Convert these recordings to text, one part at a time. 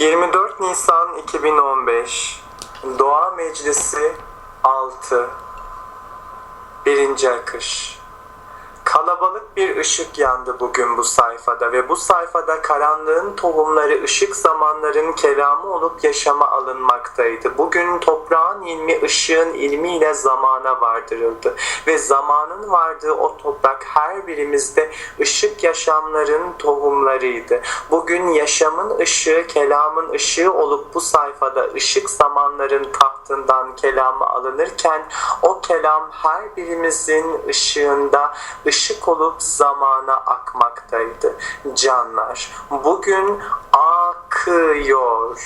24 Nisan 2015 Doğa Meclisi 6 Birinci akış Kalabalık bir ışık yandı bugün bu sayfada ve bu sayfada karanlığın tohumları ışık zamanların kelamı olup yaşama alınmaktaydı. Bugün toprağın ilmi ışığın ilmiyle zamana vardırıldı ve zamanın vardığı o toprak her birimizde ışık yaşamların tohumlarıydı. Bugün yaşamın ışığı kelamın ışığı olup bu sayfada ışık zamanların tahtından kelamı alınırken o kelam her birimizin ışığında ışık olup zamana akmaktaydı. Canlar bugün akıyor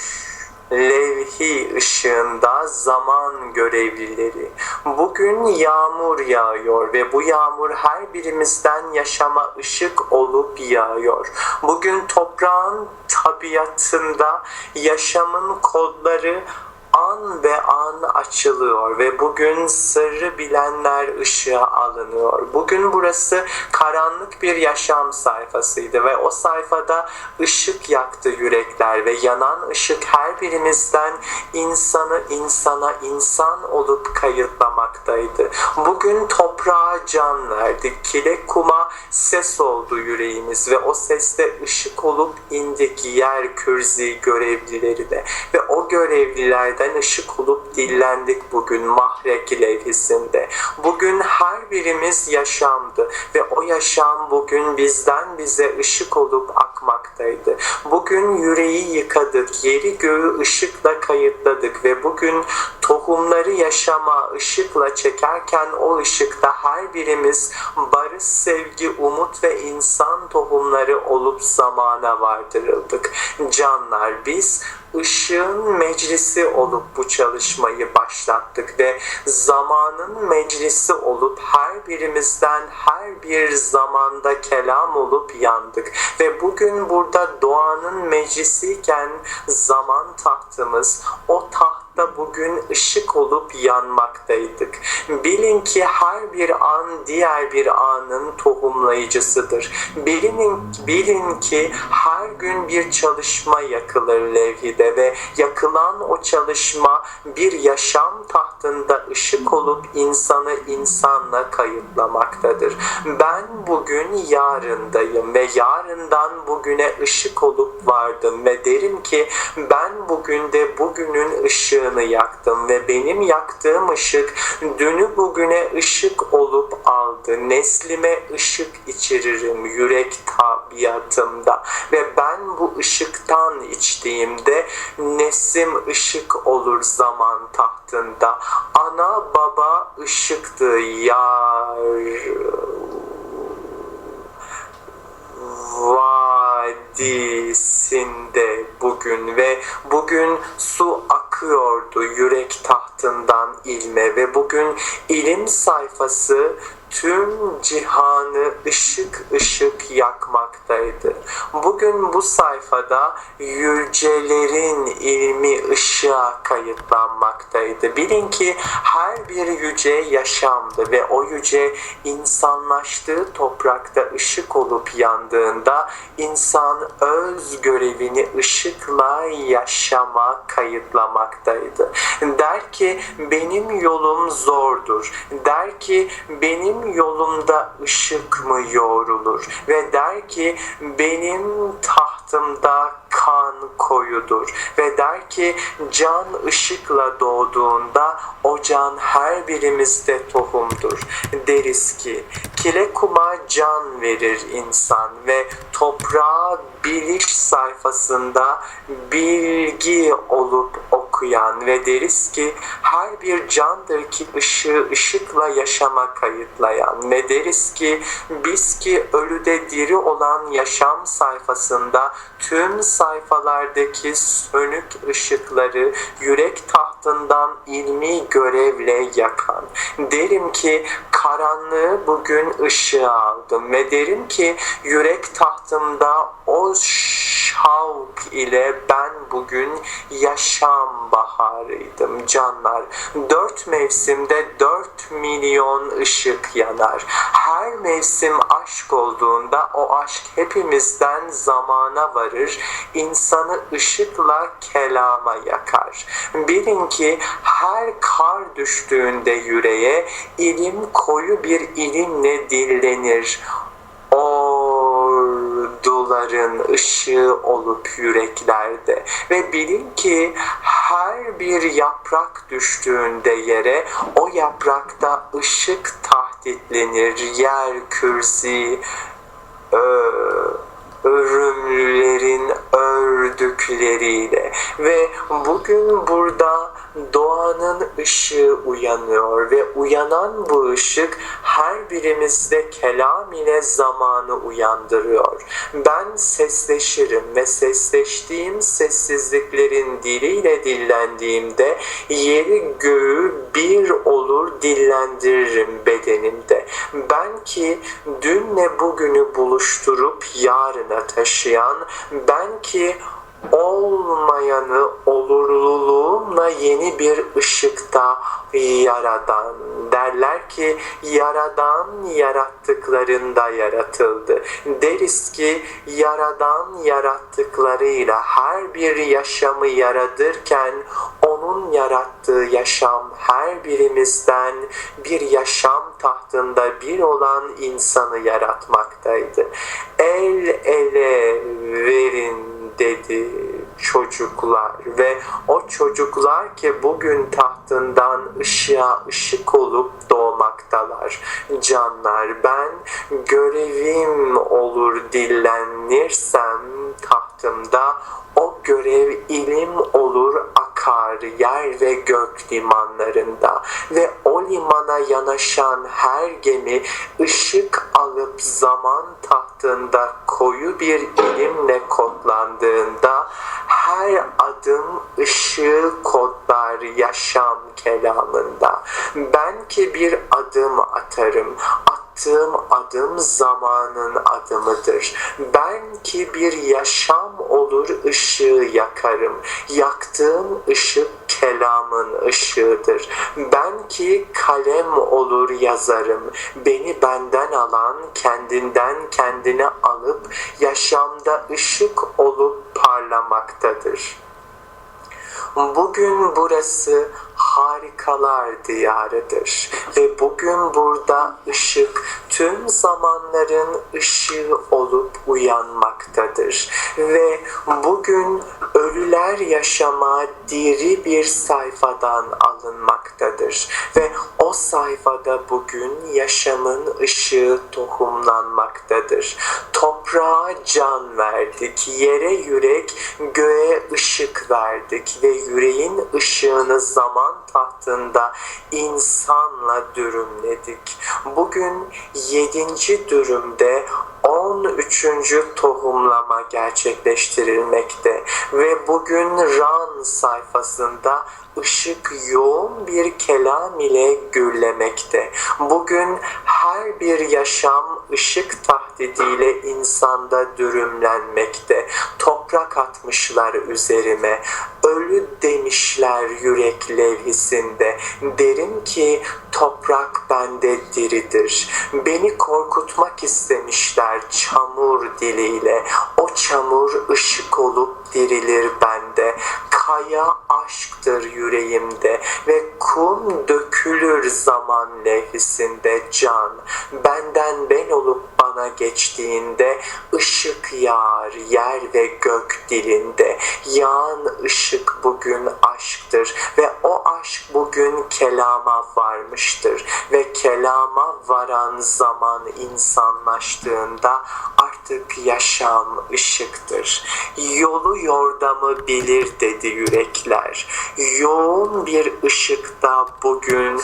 levhi ışığında zaman görevlileri. Bugün yağmur yağıyor ve bu yağmur her birimizden yaşama ışık olup yağıyor. Bugün toprağın tabiatında yaşamın kodları an ve an açılıyor ve bugün sırrı bilenler ışığa alınıyor. Bugün burası karanlık bir yaşam sayfasıydı ve o sayfada ışık yaktı yürekler ve yanan ışık her birimizden insanı insana insan olup kayıtlamaktaydı. Bugün toprağa can verdik. Kile kuma ses oldu yüreğimiz ve o seste ışık olup indik yer kürzi görevlileri de ve o görevlilerden ışık olup dillendik bugün mahrek levhisinde. Bugün her birimiz yaşamdı ve o yaşam bugün bizden bize ışık olup akmaktaydı. Bugün yüreği yıkadık, yeri göğü ışıkla kayıtladık ve bugün tohumları yaşama ışıkla çekerken o ışıkta her birimiz barış, sevgi, umut ve insan tohumları olup zamana vardırıldık. Canlar biz ışığın meclisi olup bu çalışmayı başlattık ve zamanın meclisi olup her birimizden her bir zamanda kelam olup yandık ve bugün burada doğanın meclisiyken zaman tahtımız o tahtta bugün ışık olup yanmaktaydık. Bilin ki her bir an diğer bir anın tohumlayıcısıdır. Bilin, bilin ki her gün bir çalışma yakılır levhide ve yakılan o çalışma bir yaşam tahtında ışık olup insanı insanla kayıtlamaktadır. Ben bugün yarındayım ve yarından bugüne ışık olup vardım ve derim ki ben bugün de bugünün ışığını yaktım ve benim yaktığım ışık dünü bugüne ışık olup aldı. Neslime ışık içiririm yürek tabiatımda ve ben bu ışıktan içtiğimde nesim ışık olur zaman tahtında. Ana baba ışıktı yar vadisinde bugün ve bugün su akıyordu yürek tahtından ilme ve bugün ilim sayfası tüm cihanı ışık ışık yakmaktaydı. Bugün bu sayfada yücelerin ilmi ışığa kayıtlanmaktaydı. Bilin ki her bir yüce yaşamdı ve o yüce insanlaştığı toprakta ışık olup yandığında insan öz görevini ışıkla yaşama kayıtlamaktaydı. Der ki benim yolum zordur. Der ki benim yolumda ışık mı yoğrulur? Ve der ki benim tahtımda kan koyudur ve der ki can ışıkla doğduğunda o can her birimizde tohumdur. Deriz ki kile kuma can verir insan ve toprağa biliş sayfasında bilgi olup okuyan ve deriz ki her bir candır ki ışığı ışıkla yaşama kayıtlayan ve deriz ki biz ki ölüde diri olan yaşam sayfasında tüm sayfalardaki sönük ışıkları yürek tahtından ilmi görevle yakan. Derim ki karanlığı bugün ışığa aldım ve derim ki yürek tahtımda o Havk ile ben bugün yaşam baharıydım canlar. Dört mevsimde dört milyon ışık yanar. Her mevsim aşk olduğunda o aşk hepimizden zamana varır. İnsanı ışıkla kelama yakar. Bilin ki her kar düştüğünde yüreğe ilim koyu bir ilimle dillenir orduların ışığı olup yüreklerde. Ve bilin ki her bir yaprak düştüğünde yere o yaprakta ışık tahditlenir. Yer kürsi ö- örümlülerin ördükleriyle. Ve bugün burada doğanın ışığı uyanıyor ve uyanan bu ışık her birimizde kelam ile zamanı uyandırıyor. Ben sesleşirim ve sesleştiğim sessizliklerin diliyle dillendiğimde yeri göğü bir olur dillendiririm bedenimde. Ben ki dünle bugünü buluşturup yarına taşıyan, ben ki olmayanı olurluluğumla yeni bir ışıkta yaradan derler ki yaradan yarattıklarında yaratıldı. Deriz ki yaradan yarattıklarıyla her bir yaşamı yaratırken onun yarattığı yaşam her birimizden bir yaşam tahtında bir olan insanı yaratmaktaydı. El ele verin dedi çocuklar ve o çocuklar ki bugün tahtından ışığa ışık olup doğmaktalar. Canlar ben görevim olur dillenirsem tahtımda o görev ilim olur akar yer ve gök limanlarında ve o limana yanaşan her gemi ışık alıp zaman tahtında koyu bir ilimle kodlandığında her adım ışığı kodlar yaşam kelamında. Ben ki bir adım atarım, attığım adım zamanın adımıdır. Ben ki bir yaşam olur ışığı yakarım. Yaktığım ışık kelamın ışığıdır. Ben ki kalem olur yazarım. Beni benden alan kendinden kendine alıp yaşamda ışık olup parlamaktadır. Bugün burası harikalar diyarıdır ve bugün burada ışık tüm zamanların ışığı olup uyanmaktadır ve bugün ölüler yaşama diri bir sayfadan alınmaktadır ve o sayfada bugün yaşamın ışığı tohumlanmaktadır. Toprağa can verdik, yere yürek, göğe ışık verdik ve yüreğin ışığını zaman tahtında insanla dürümledik. Bugün yedinci dürümde 13. tohumlama gerçekleştirilmekte ve bugün RAN sayfasında ışık yoğun bir kelam ile gürlemekte. Bugün her bir yaşam ışık tahdidiyle insanda dürümlenmekte. Toprak atmışlar üzerime, ölü demişler yürek levhisinde. Derim ki toprak bende diridir. Beni korkutmak istemişler çamur diliyle. O çamur ışık olup dirilir bende. Kaya aşktır yüreğimde ve kum dökülür zaman levhisinde can. Benden ben olup bana geçtiğinde ışık yağar yer ve gök dilinde. Yağan ışık bugün aşktır ve o aşk bugün kelama varmıştır ve kelama varan zaman insanlaştığında artık yaşam ışıktır. Yolu yordamı bilir dedi yürekler. Yoğun bir ışıkta bugün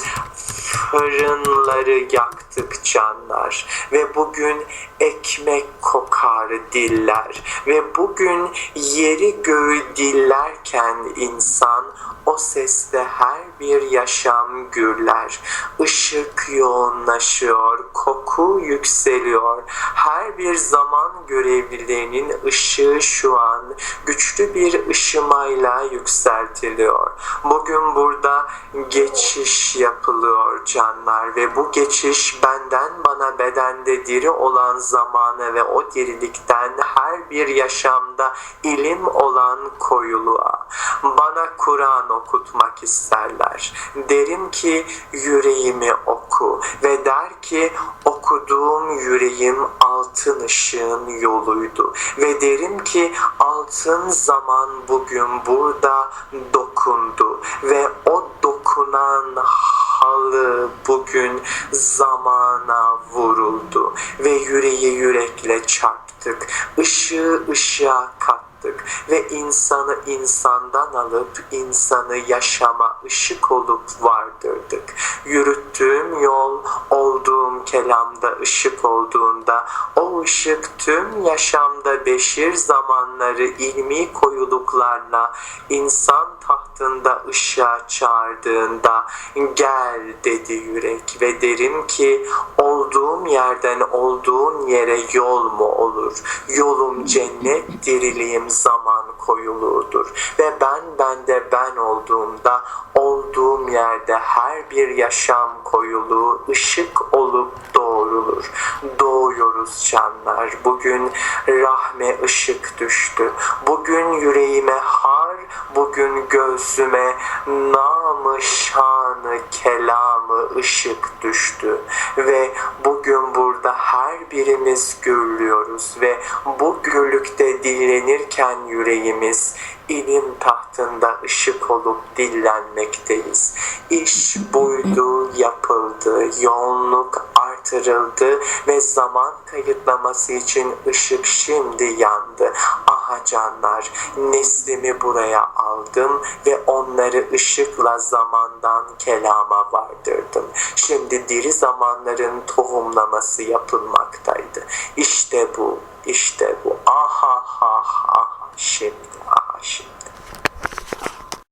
fırınları yaktık canlar ve bugün ekmek kokar diller ve bugün yeri göğü dillerken insan o sesle her bir yaşam gürler. Işık yoğunlaşıyor, koku yükseliyor. Her bir zaman görevlilerinin ışığı şu an güçlü bir ışımayla yükseltiliyor. Bugün burada geçiş yapılıyor canlar ve bu geçiş benden bana bedende diri olan zamana ve o dirilikten her bir yaşamda ilim olan koyuluğa. Bana Kur'an okutmak isterler. Derim ki yüreğimi oku ve der ki okuduğum yüreğim altın ışığın yoluydu. Ve derim ki altın zaman bugün burada dokundu. Ve o dokunan halı bugün zamana vuruldu. Ve yüreği yürekle çarptık. Işığı ışığa kattık ve insanı insandan alıp insanı yaşama ışık olup vardırdık. Yürüttüğüm yol olduğum kelamda ışık olduğunda o ışık tüm yaşamda beşir zamanları ilmi koyuluklarla insan tahtında ışığa çağırdığında gel dedi yürek ve derim ki olduğum yerden olduğun yere yol mu olur? Yolum cennet diriliğim zaman koyuluğudur ve ben bende ben olduğumda olduğum yerde her bir yaşam koyuluğu ışık olup doğrulur. Doğuyoruz canlar. Bugün rahme ışık düştü. Bugün yüreğime har, bugün göğsüme namı şanı kelamı ışık düştü. Ve bugün burada her birimiz gürlüyoruz ve bu gürlükte dillenirken yüreğimiz ilim tahtında ışık olup dillenmekteyiz. İş buydu, yapıldı, yoğunluk artırıldı ve zaman kayıtlaması için ışık şimdi yandı. Aha canlar, neslimi buraya aldım ve onları ışıkla zamandan kelama vardırdım. Şimdi diri zamanların tohumlaması yapılmaktaydı. İşte bu, işte bu. Aha ha ha şimdi.